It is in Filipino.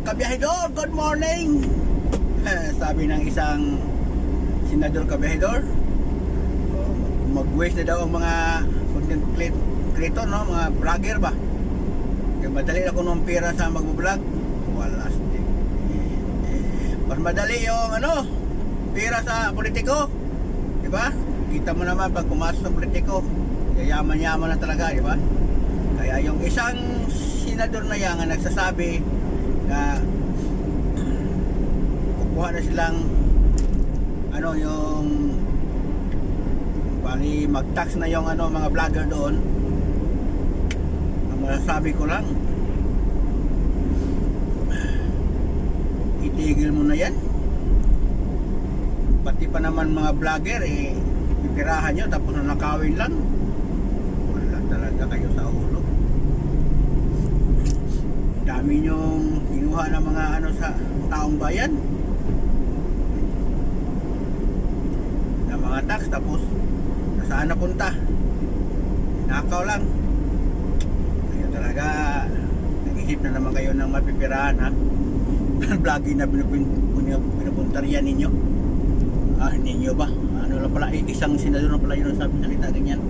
kabiyahidor, good morning! Eh, Sabi ng isang senador kabiyahidor, mag-waste na daw ang mga content cre- creator, no? mga vlogger ba? Kaya madali ako nung pera sa mag-vlog. Wala, stick. Mas madali yung ano, pera sa politiko. Di ba? Kita mo naman pag pumasok sa politiko, yayaman-yaman na talaga, di ba? Kaya yung isang senador na yan ang nagsasabi na kukuha na silang ano yung pari mag-tax na yung ano mga vlogger doon. Ang masasabi ko lang itigil mo na yan. Pati pa naman mga vlogger eh pipirahan nyo tapos nanakawin lang. Wala talaga kayo sa ulo dami nyong kinuha ng mga ano sa taong bayan. Na mga tax tapos nasaan napunta nakaw lang. Kaya talaga nag-isip na naman kayo ng mapipirahan ha? Vlogging na pinupun- pinupuntaryan ninyo. Ah ninyo ba? Ano lang pala isang senador na pala yun ang sabi salita ganyan